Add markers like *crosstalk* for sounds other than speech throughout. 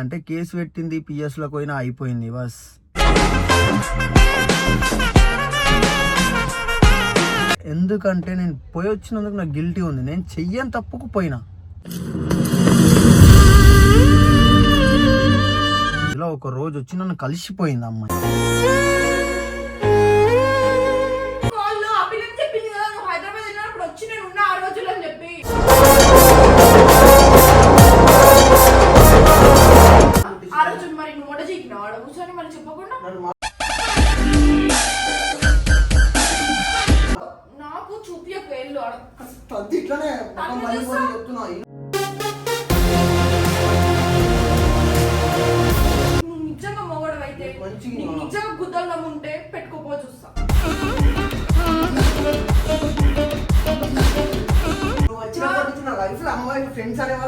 అంటే కేసు పెట్టింది పిఎస్లోకి పోయినా అయిపోయింది బస్. ఎందుకంటే నేను పోయి వచ్చినందుకు నాకు గిల్టీ ఉంది. నేను చెయ్యని తప్పుకు పోయినా. ఇలా ఒక రోజు వచ్చి నన్ను కలిసిపోయింది అమ్మాయి.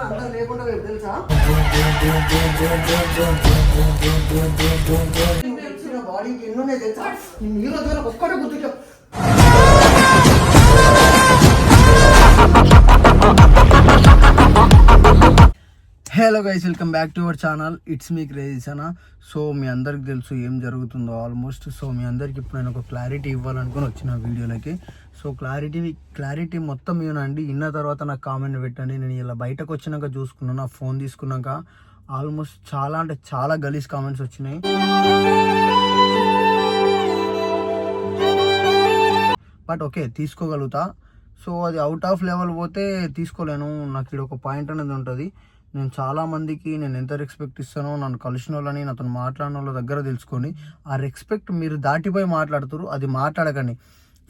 వాళ్ళు అందరూ లేకుండా పోయారు తెలుసా? బాడీకి ఎన్నో తెలుసా? నేను ఈ రోజు వరకు ఒక్కటే hello guys welcome back to our channel it's me క్రేజీసనా so మీ అందరికి తెలుసు ఏం జరుగుతుందో ఆల్మోస్ట్ సో మీ అందరికి ఇప్పుడు నేను ఒక క్లారిటీ ఇవ్వాలనుకుని వచ్చిన వీడియోలకి. సో క్లారిటీ క్లారిటీ మొత్తం ఇవ్వనండి ఇన్న తర్వాత నాకు కామెంట్ పెట్టండి. నేను ఇలా బయటకు వచ్చినాక చూసుకున్నాను నా ఫోన్ తీసుకున్నాక ఆల్మోస్ట్ చాలా అంటే చాలా గలీజ్ కామెంట్స్ వచ్చినాయి. బట్ ఓకే తీసుకోగలుగుతా. సో అది అవుట్ ఆఫ్ లెవెల్ పోతే తీసుకోలేను. నాకు ఇక్కడ ఒక పాయింట్ అనేది ఉంటుంది. నేను చాలా మందికి నేను ఎంత రెస్పెక్ట్ ఇస్తానో నన్ను కలిసిన వాళ్ళని నాతో మాట్లాడిన వాళ్ళ దగ్గర తెలుసుకొని ఆ రెస్పెక్ట్ మీరు దాటిపోయి మాట్లాడుతారు అది మాట్లాడకండి.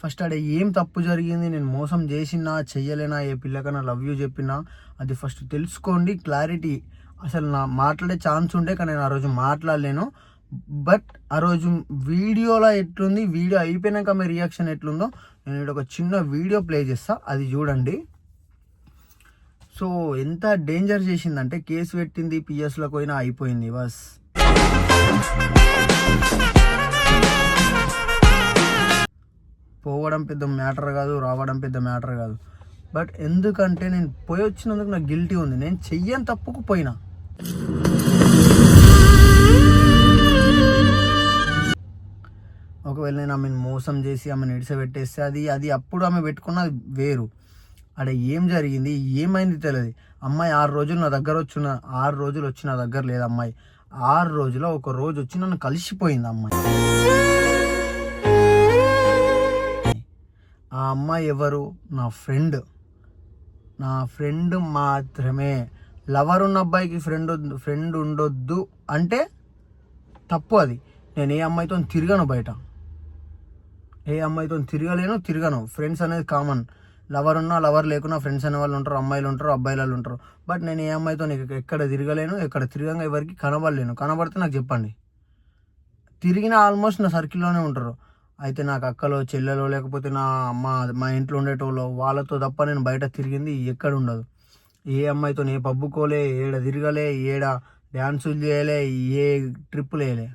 ఫస్ట్ ఆడ ఏం తప్పు జరిగింది నేను మోసం చేసినా చెయ్యలేనా ఏ పిల్లకన్నా లవ్ యూ చెప్పినా అది ఫస్ట్ తెలుసుకోండి క్లారిటీ అసలు నా మాట్లాడే ఛాన్స్ ఉండే కానీ నేను ఆ రోజు మాట్లాడలేను. బట్ ఆ రోజు వీడియోలో ఎట్లుంది వీడియో అయిపోయినాక మీ రియాక్షన్ ఎట్లుందో నేను ఒక చిన్న వీడియో ప్లే చేస్తా అది చూడండి. సో ఎంత డేంజర్ చేసిందంటే కేసు పెట్టింది పిఎస్లకు పోయినా అయిపోయింది బస్. పోవడం పెద్ద మ్యాటర్ కాదు రావడం పెద్ద మ్యాటర్ కాదు. బట్ ఎందుకంటే నేను పోయి వచ్చినందుకు నాకు గిల్టీ ఉంది. నేను చెయ్యని తప్పుకు పోయినా. ఒకవేళ నేను ఆమెను మోసం చేసి ఆమెను ఇడిసబెట్టేస్తే అది అది అప్పుడు ఆమె పెట్టుకున్నది వేరు. అక్కడ ఏం జరిగింది? ఏమైంది తెలియదు అమ్మాయి ఆరు రోజులు నా దగ్గర వచ్చిన ఆరు రోజులు వచ్చి నా దగ్గర లేదు అమ్మాయి. ఆరు రోజులో ఒక రోజు వచ్చి నన్ను కలిసిపోయింది అమ్మాయి. ఆ అమ్మాయి ఎవరు? నా ఫ్రెండ్. నా ఫ్రెండ్ మాత్రమే. లవర్ ఉన్న అబ్బాయికి ఫ్రెండ్ ఫ్రెండ్ ఉండొద్దు అంటే తప్పు అది. నేను ఏ అమ్మాయితో తిరగను బయట. ఏ అమ్మాయితో తిరగలేను తిరగను. ఫ్రెండ్స్ అనేది కామన్ లవర్ ఉన్నా లవర్ లేకున్నా ఫ్రెండ్స్ అనే వాళ్ళు ఉంటారు అమ్మాయిలు ఉంటారు అబ్బాయిలు వాళ్ళు ఉంటారు. బట్ నేను ఏ అమ్మాయితో నీకు ఎక్కడ తిరగలేను ఎక్కడ తిరగంగా ఎవరికి కనబడలేను. కనబడితే నాకు చెప్పండి. తిరిగిన ఆల్మోస్ట్ నా సర్కిల్లోనే ఉంటారు. అయితే నాకు అక్కలో చెల్లెలో లేకపోతే నా మా మా ఇంట్లో ఉండేటోళ్ళు వాళ్ళతో తప్ప నేను బయట తిరిగింది ఎక్కడ ఉండదు. ఏ అమ్మాయితో ఏ పబ్బుకోలే ఏడ తిరగలే ఏడ డ్యాన్సులు చేయలే ఏ ట్రిప్పులు వేయలే.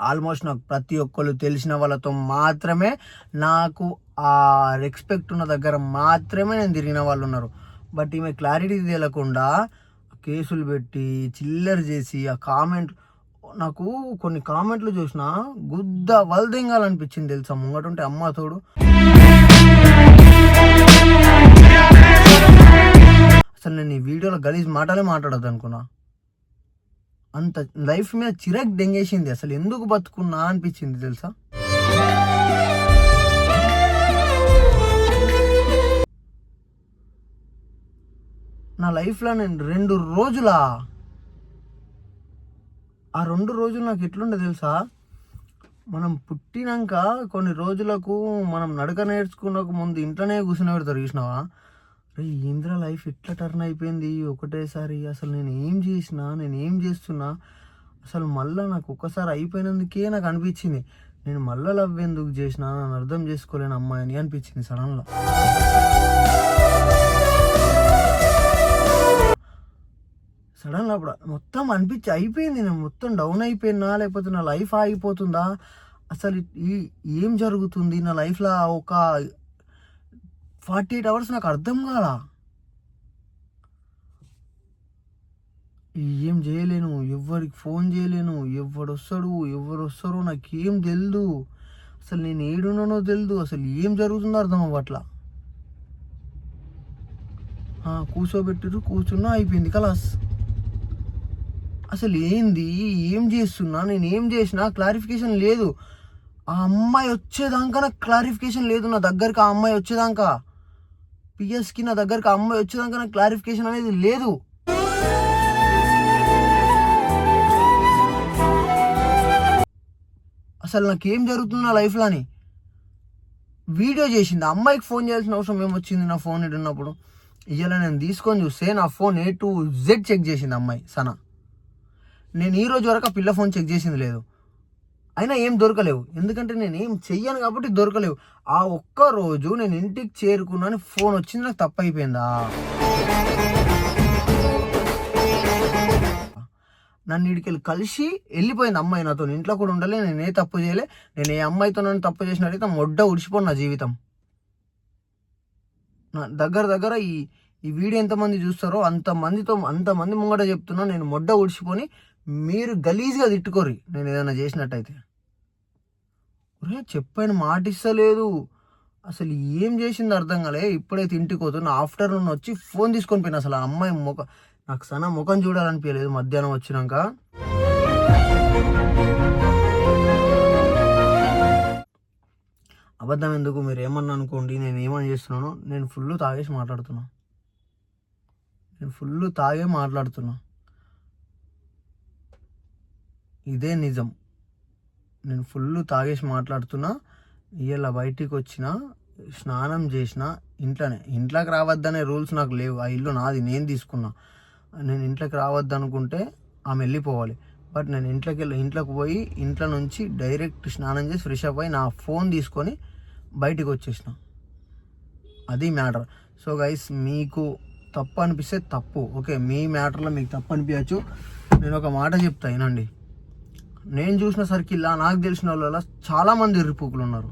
ఆల్మోస్ట్ నాకు ప్రతి ఒక్కళ్ళు తెలిసిన వాళ్ళతో మాత్రమే నాకు ఆ రెస్పెక్ట్ ఉన్న దగ్గర మాత్రమే నేను తిరిగిన వాళ్ళు ఉన్నారు. బట్ ఈమె క్లారిటీ తెలియకుండా కేసులు పెట్టి చిల్లర చేసి ఆ కామెంట్ నాకు కొన్ని కామెంట్లు చూసిన గుద్ద వల్దింగాలనిపించింది తెలుసా? ముంగటుంటే అమ్మ తోడు. అసలు నేను ఈ వీడియోలో గలీజ్ మాటలే మాట్లాడద్దు అనుకున్నా అంత లైఫ్ మీద చిరాక్ దెంగేసింది. అసలు ఎందుకు బతుకున్నా అనిపించింది తెలుసా? నా లైఫ్లో నేను రెండు రోజులా ఆ రెండు రోజులు నాకు ఎట్లుండే తెలుసా? మనం పుట్టినాక కొన్ని రోజులకు మనం నడక నేర్చుకున్నకు ముందు ఇంట్లోనే కూర్చుని పెడతారు చూసినావా? రే ఇంద్ర లైఫ్ ఎట్లా టర్న్ అయిపోయింది? ఒకటేసారి అసలు నేను ఏం చేసినా నేను ఏం చేస్తున్నా అసలు మళ్ళీ నాకు ఒక్కసారి అయిపోయినందుకే నాకు అనిపించింది. నేను మళ్ళీ లవ్ ఎందుకు చేసినా నన్ను అర్థం చేసుకోలేను అమ్మాయిని అనిపించింది సడన్లో సడన్గా అప్పుడు మొత్తం అనిపించి అయిపోయింది. నేను మొత్తం డౌన్ అయిపోయినా లేకపోతే నా లైఫ్ ఆగిపోతుందా? అసలు ఈ ఏం జరుగుతుంది? నా లైఫ్లో ఒక ఫార్టీ ఎయిట్ అవర్స్ నాకు అర్థం కాలా? ఏం చేయలేను ఎవరికి ఫోన్ చేయలేను ఎవడు వస్తాడు ఎవరు వస్తారో నాకేం తెలియదు అసలు నేను ఏడున్నానో తెలియదు అసలు ఏం జరుగుతుందో అర్థం అవ్వట్లా. ఆ, కూర్చోబెట్టిరు కూర్చున్నా అయిపోయింది. కలాస్. అసలు ఏంది ఏం చేస్తున్నా? నేను ఏం చేసినా క్లారిఫికేషన్ లేదు. ఆ అమ్మాయి వచ్చేదాకా నాకు క్లారిఫికేషన్ లేదు నా దగ్గరికి ఆ అమ్మాయి వచ్చేదాకా. పిఎస్కి నా దగ్గరికి ఆ అమ్మాయి వచ్చేదాకా నాకు క్లారిఫికేషన్ అనేది లేదు. అసలు నాకేం జరుగుతుంది నా లైఫ్లో అని. వీడియో చేసింది. అమ్మాయికి ఫోన్ చేయాల్సిన అవసరం ఏమొచ్చింది నా ఫోన్ ఇటు ఉన్నప్పుడు ఇవాళ నేను తీసుకొని చూస్తే నా phone A to Z check చేసింది అమ్మాయి సనా. నేను ఈ రోజు వరకు ఆ పిల్ల ఫోన్ చెక్ చేసింది లేదు. అయినా ఏం దొరకలేవు. ఎందుకంటే నేను ఏం చెయ్యను కాబట్టి దొరకలేవు. ఆ ఒక్క రోజు నేను ఇంటికి చేరుకున్నాను ఫోన్ వచ్చింది నాకు తప్పు అయిపోయిందా నన్ను ఇడికెళ్ళి కలిసి వెళ్ళిపోయింది అమ్మాయి నాతో ఇంట్లో కూడా ఉండలే నేను ఏ తప్పు చేయలే. నేను ఏ అమ్మాయితో నన్ను తప్పు చేసినట్టయితే మొడ్డ ఉడిచిపోను నా జీవితం. నా దగ్గర దగ్గర ఈ ఈ వీడియో ఎంతమంది చూస్తారో అంతమందితో అంతమంది ముంగట చెప్తున్నా నేను మొడ్డ ఉడిచిపోని మీరు గలీజ్గా తిట్టుకోరి నేను ఏదైనా చేసినట్టయితే. ఒరే చెప్పాను మాట ఇస్తలేదు. అసలు ఏం చేసింది అర్థం కాలే. ఇప్పుడైతే ఇంటికి పోతున్నా. ఆఫ్టర్నూన్ వచ్చి ఫోన్ తీసుకొని పోయినా. అసలు ఆ అమ్మాయి ముఖ నాకు సన ముఖం చూడాలనిపించలేదు మధ్యాహ్నం వచ్చినాక. అబద్ధం ఎందుకు? మీరు ఏమన్నా అనుకోండి. నేను ఏమని చేస్తున్నానో. నేను ఫుల్ తాగేసి మాట్లాడుతున్నా. నేను ఫుల్ తాగే మాట్లాడుతున్నా. ఇదే నిజం. నేను ఫుల్ తాగేసి మాట్లాడుతున్నా ఇవాళ బయటికి వచ్చిన స్నానం చేసిన ఇంట్లోనే. ఇంట్లోకి రావద్దనే రూల్స్ నాకు లేవు. ఆ ఇల్లు నాది నేను తీసుకున్నా. నేను ఇంట్లోకి రావద్దనుకుంటే ఆమె వెళ్ళిపోవాలి. బట్ నేను ఇంట్లోకి వెళ్ళి ఇంట్లోకి పోయి ఇంట్లో నుంచి డైరెక్ట్ స్నానం చేసి ఫ్రెష్ అప్ అయి నా ఫోన్ తీసుకొని బయటికి వచ్చేసిన అది మ్యాటర్. సో గైస్ మీకు తప్పు అనిపిస్తే తప్పు. ఓకే మీ మ్యాటర్లో మీకు తప్పు అనిపించచ్చు నేను ఒక మాట చెప్తా వినండి. నేను చూసిన సర్కిల్లా నాకు తెలిసిన వాళ్ళ చాలామంది ఇరుపుకులు ఉన్నారు.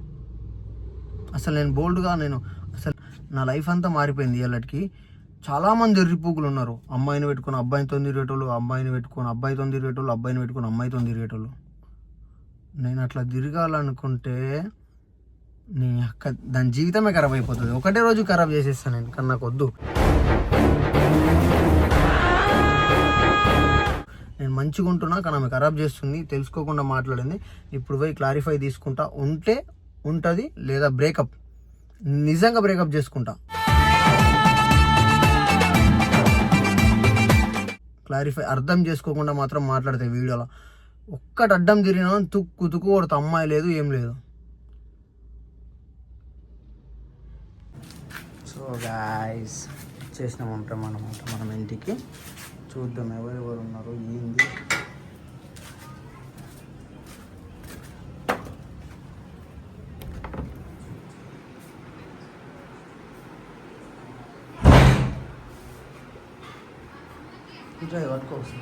అసలు నేను బోల్డ్గా నేను అసలు నా లైఫ్ అంతా మారిపోయింది ఇళ్ళకి చాలామంది ఎర్రిపోకులు ఉన్నారు. అమ్మాయిని పెట్టుకుని అబ్బాయితో తిరిగేటోళ్ళు అమ్మాయిని పెట్టుకొని అబ్బాయితో తిరిగేటోళ్ళు అబ్బాయిని పెట్టుకుని అమ్మాయితో తిరిగేటోళ్ళు నేను అట్లా తిరగాలనుకుంటే నీ అక్క దాని జీవితమే ఖరాబ్ అయిపోతుంది. ఒకటే రోజు ఖరాబ్ చేసేస్తాను నేను కానీ నాకు వద్దు నేను మంచిగా ఉంటున్నా కానీ ఆమె ఖరాబ్ చేస్తుంది తెలుసుకోకుండా మాట్లాడింది. ఇప్పుడు పోయి క్లారిఫై తీసుకుంటా. ఉంటే ఉంటుంది లేదా బ్రేకప్ నిజంగా బ్రేకప్ చేసుకుంటా. క్లారిఫై అర్థం చేసుకోకుండా మాత్రం మాట్లాడతాయి వీడియోలో. ఒక్కటి అడ్డం తిరిగినా తుక్కు తుక్కు కొడతా అమ్మాయి లేదు ఏం లేదు. సో గాయస్ చేసినామంటాం అనమాట మనం ఇంటికి చూద్దాం. ఎవరెవరు ఉన్నారు ఏంది? ఇట్లా పట్టుకోవచ్చు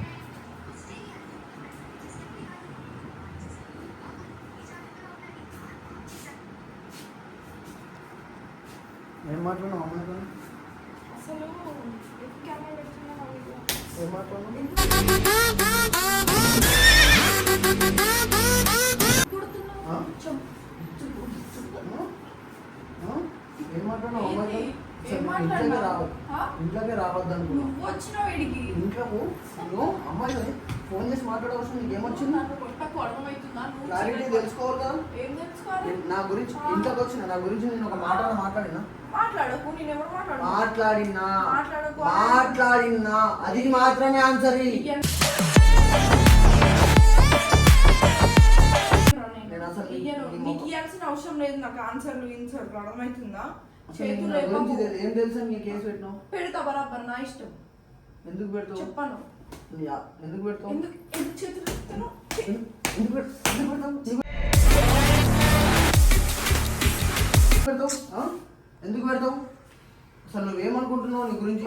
ఏం మాట్లాడినావు అమ్మాయితో అసలు ఎందుకు కెమెరా పెడుతున్నావు? ఇంట్లోకే రావద్దు అనుకున్నా నువ్వు వచ్చినావు వీడికి. ఇంట్లో నువ్వు అమ్మాయితో ఫోన్ చేసి మాట్లాడవలసిన నీకు క్లారిటీ. తెలుసుకోవాలి? నా గురించి ఇంట్లోకి వచ్చిన నా గురించి నేను ఒక మాట మాట్లాడినా? మాట్లాడకు నేను ఎవరు మాట్లాడు మాట్లాడినా? మాట్లాడకు. మాట్లాడినా? అది మాత్రమే ఆన్సర్ నీకు ఇవ్వాల్సిన అవసరం లేదు నాకు ఆన్సర్లు ఇన్సర్లు అర్థమవుతుందా? చేతులు ఏం తెలుసా నీ కేసు పెట్టినావు? పెడతా బరాబర్ నా ఇష్టం. ఎందుకు పెడతావు? చెప్పాను. ఎందుకు పెడతావు? ఎందుకు చేతులు. ఎందుకు ఎందుకు పెడ- ఎందుకు పెడతావు అసలు నువ్వేమనుకుంటున్నావు నీ గురించి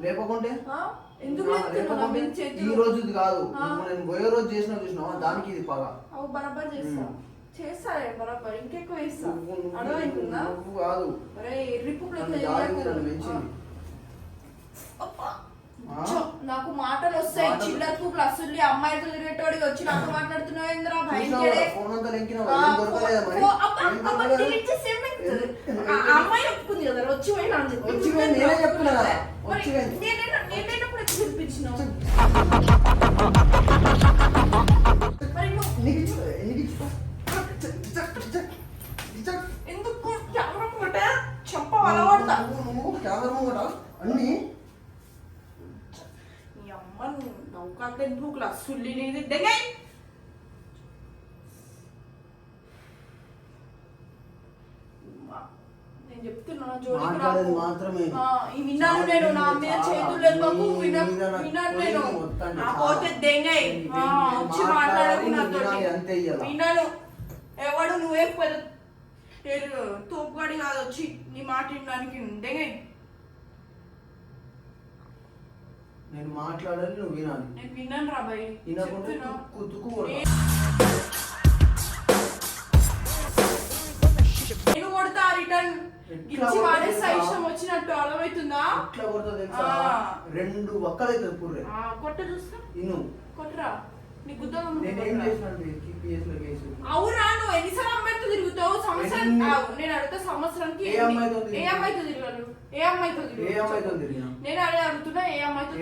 లేపకుంటే? ఈ రోజుది కాదు. నేను పోయే రోజు చేసినా చూసినావా? దానికి ఇది పగ. బరాబర్ చేస్తా. చేస్తారే బరాబర్. ఇంకెక్కువ అర్థమవుతుందా నువ్వు కాదు. నాకు మాటలు వస్తాయి చిల్లరకు ప్లస్ అమ్మాయితో తిరిగేటోడికి వచ్చి నాకు మాట్లాడుతున్నావు ఏంద్రా అమ్మాయి ఒప్పుకుంది కదా వచ్చి పోయినా అని చెప్పి. వచ్చి పోయింది, నేనే చెప్తున్నా కదా. మరి వచ్చి పోయింది. నేనే- నేనేనప్పుడు ఎట్లా చూపించినావు? ఎందుకు కెమెరా ముంగట చెంప వలవడతా నువ్వు కెమెరా ముంగట అన్ని నీ అమ్మ చెప్తున్నా జోలికి మాట్లాడేది రాకు. మాత్రమే. ఆ, ఈ విన్నాను నేను నా మీద చేతులు నేను నా. పోతే దెంగై వచ్చి మాట్లాడకు నాతో. విన్నాను ఎవడు నువ్వే పెద్ద తోపుగాడి కాదు వచ్చి నీ మాట వినడానికి దెంగై నేను మాట్లాడాలి నువ్వు వినాలి. నేను విన్నాను వినకుండా. నేను కొడతా రిటర్న్. వాడేస్తా? ఇష్టం వచ్చినట్టు అర్థమవుతుందా? ఎట్లా కొడతా తెలుసా. రెండు ఒక్కలైతుంది పుర్రే. కొట్ట చూస్తా. ఇను. కొట్టరా. నీ గుద్ద నేనేం చేసినట్టు జిపిఎస్లో కేసు అవునా? నువ్వు ఎన్నిసార్లు అమ్మాయితో తిరుగుతావు? సంవత్సరం నేను అడుగుతా సంవత్సరానికి ఏ అమ్మాయితో తిరగలు ఏ అమ్మాయితో. తిరిగినా నేను అదే అడుగుతున్నా ఏ అమ్మాయితో.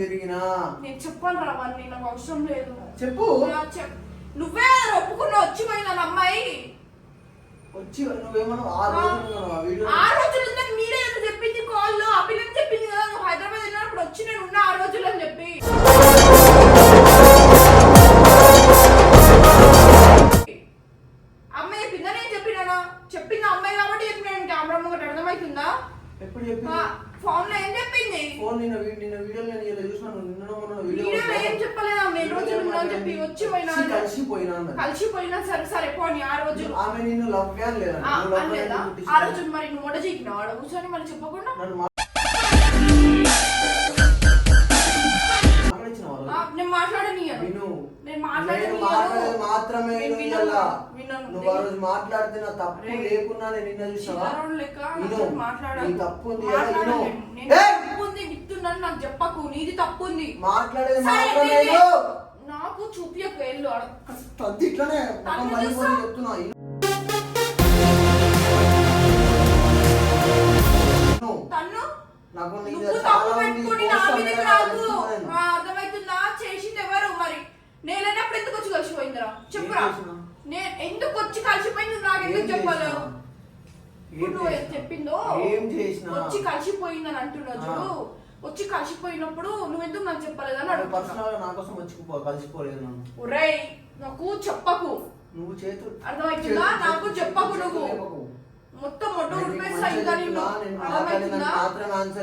తిరిగినా? నేను చెప్పాను రా మరి నాకు అవసరం లేదు. చెప్పు. నువ్వే ఒప్పుకున్నా వచ్చి పోయిన అమ్మాయి. వచ్చి నువ్వేమన్నా ఆ రోజు ఉన్నావు? ఆ రోజులు ఉందని మీరే చెప్పింది కాల్లో పిల్లని చెప్పింది కదా నువ్వు హైదరాబాద్ వెళ్ళినప్పుడు వచ్చి నేను ఉన్నా ఆ రోజులు అని చెప్పి. ఎప్పుడు చెప్పి ఫోన్లో ఏం చెప్పింది? ఫోన్ నిన్న నిన్న వీడియోలో నేను ఇలా చూసినాను నిన్న మొన్న వీడియో వీడియోలో ఏం చెప్పలేదు? ఉన్నా అని చెప్పి వచ్చి పోయినా కలిసి- కలిసిపోయినా అన్నది. కలిసిపోయినా సరే సరే పోనీ ఆ రోజులు ఆమె నిన్ను లవ్ అని లేదా? ఆ, నువ్వు love అనలేదా? అని ఆ రోజు మరి నువ్వు మొడ చీకినావు? ఆడ కూర్చొని మరి చెప్పకుండా? నన్ను మా- మాట్లాడించినావా ఆ రోజు? ఆ, నేను మాట్లాడనీయను. విను. నేను మాట్లాడనీయను. నేను మాట్లాడేది మాత్రమే. నువ్వు ఆ రోజు మాట్లాడితే నా తప్పు. లేకున్నా నేను నిన్న చూసావా. నీ తప్పు ఉంది! తప్పు ఉంది నిత్తున్నాను నాకు చెప్పకు నీది తప్పు ఉంది మాట్లాడేది. నాకు చూపియకు వెళ్ళు. తద్ది ఇట్లనే. చెప్తున్నా. తన్ను నాకు చాలా అర్థమవుతుందా చేసింది ఎవరు మరి నేను లేనప్పుడు ఎందుకు వచ్చి కలిసిపోయిందిరా చెప్పురా? నేను ఎందుకు వచ్చి కలిసిపోయింది నాకు ఎందుకు చేసినా? ఇప్పుడు నువ్వు? చెప్పిందో? వచ్చి కలిసిపోయిందని అంటున్నావు చూడు వచ్చి కలిసిపోయినప్పుడు నువ్వు ఎందుకు నాకు చెప్పలేదని అడుగుతున్నా పర్సనల్గా నా కోసం వచ్చి కలిసిపోలేదు నన్ను నాకు చెప్పకు నువ్వు చేతు అర్థమవుతుందా? నాకు చెప్పకు నువ్వు. మొత్తం మొట్ట ఉడిపేస్తా ఇంకా నిన్ను అర్థమవుతుందా.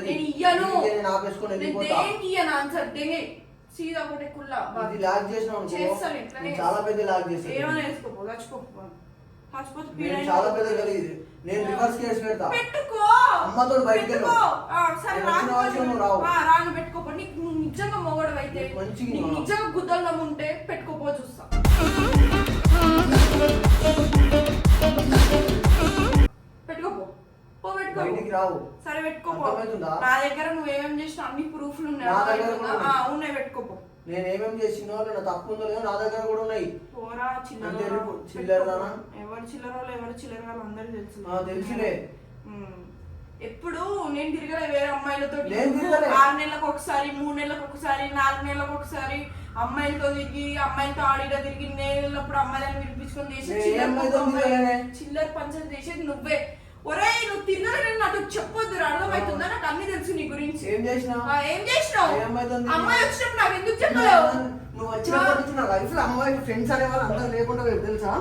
నేను ఇయ్యను నేను. దేనికి ఇయ్యను ఆన్సర్ దేని సీదా ఒకటి కుల్లా ఇది లాగ్ చేసినావు అనుకో, చేస్తాను ఇట్లనే నేను చాలా పెద్ద లాగ్ చేస్తాను ఏమైనా వేసుకోపో చచ్చిపో చచ్చిపోతే నేను పీడైన చాలా పెద్ద నేను రివర్స్ కేసు పెడతా. పెట్టుకో. అమ్మతోటి బయటికి వెళ్ళు. పెట్టుకో. ఆ, సరే నేను వచ్చిన రాను వాటిలో నువ్వు రావు. ఆ, రాను పెట్టుకోపో. నీకు నువ్వు నిజంగా మొగడు అయితే నీకు మంచిగా నీకు ఉన్నావా? నిజంగా గుద్దలం ఉంటే పెట్టుకోపో చూస్తా. *laughs* బయటికి రావు. సరే పెట్టుకోపో? నా దగ్గర నువ్వేమేం చేసినా అన్ని ప్రూఫ్లు ఉన్నాయి. ఉన్నాయి. పెట్టుకోపో. నేను ఏమేమి చేసినో నా తప్పు ఉందో లేదో నా దగ్గర కూడా ఉన్నాయి. పోరా చిల్లర? ఎవరు చిల్లర వాళ్ళు ఎవరు చిల్లర వాళ్ళు అందరూ తెలుసు. తెలుసులే. ఎప్పుడు నేను తిరగలే వేరే అమ్మాయిలతో నేను. ఆరు నెలలకు ఒకసారి మూడు నెలలకు ఒకసారి నాలుగు నెలలకు ఒకసారి అమ్మాయిలతో తిరిగి అమ్మాయిలతో ఆడిగా తిరిగి నేను అమ్మాయిలను వినిపించుకొని చేసి నేను ఏ చిల్లర అమ్మాయితో కుక్క తిరగలేనే? అమ్మాయి- చిల్లర పంచం చేసేది నువ్వే. ఒరేయ్ నువ్వు తిరగలేని నాకు చెప్పొద్దు అర్థమవుతుందా? నాకు అన్ని తెలుసు నీ గురించి. ఏం చేసినావు? ఏ తిరిగినా? అమ్మాయి వచ్చినప్పుడు నాకు ఎందుకు చెప్పలేవు? నువ్వు వచ్చినప్పటి నుంచి నా లైఫ్లో అమ్మాయి ఫ్రెండ్స్ అనే వాళ్ళు అందరూ లేకుండా తెలుసా?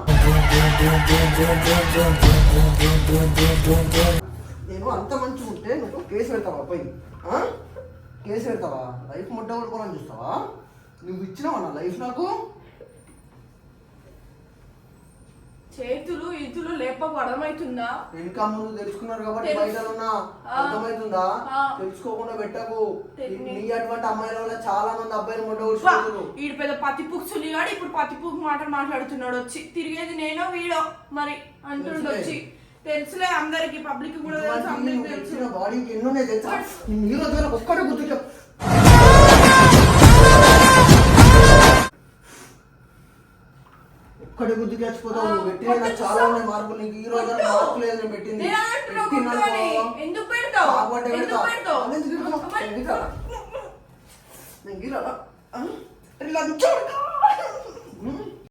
నేను అంత మంచిగా ఉంటే నువ్వు కేసు పెడతావా? పోయి? కేసు పెడతావా? లైఫ్ ముడ్డ పడుకోవాలని చూస్తావా? నువ్వు ఇచ్చినావా నా లైఫ్ నాకు? చేతులు ఇతులు లేపకు అర్థమవుతుందా వెనుక ముందు తెలుసుకున్నారు కాబట్టి. బయట ఉన్నా. అర్థమవుతుందా. తెలుసుకోకుండా పెట్టకు. నీ అటువంటి అమ్మాయిల వల్ల చాలా మంది అబ్బాయిలు ముడ్డ వా, ఊడ్చుకుంటారు ఈడు పెద్ద పత్తి పుక్సులు కాడు ఇప్పుడు పత్తి పుక్కు మాటలు మాట్లాడుతున్నాడు. వచ్చి తిరిగేది నేనో వీడో? మరి అంటుండు తెలుసులే. వచ్చి. తెలుసులే అందరికి పబ్లిక్ కూడా తెలుసు అందరికి తెలుసు. బాడీకి ఎన్నున్నాయి తెలుసా? ఒక్కటే గుర్తు ఒక్కడి బుద్ధి చచ్చిపోతావు నువ్వు పెట్టిన నాకు చాలా ఉన్నాయి మార్కులు నీకు ఈ రోజు మార్కులు లేదు నేను పెట్టింది ఎందుకు. పెడతావు?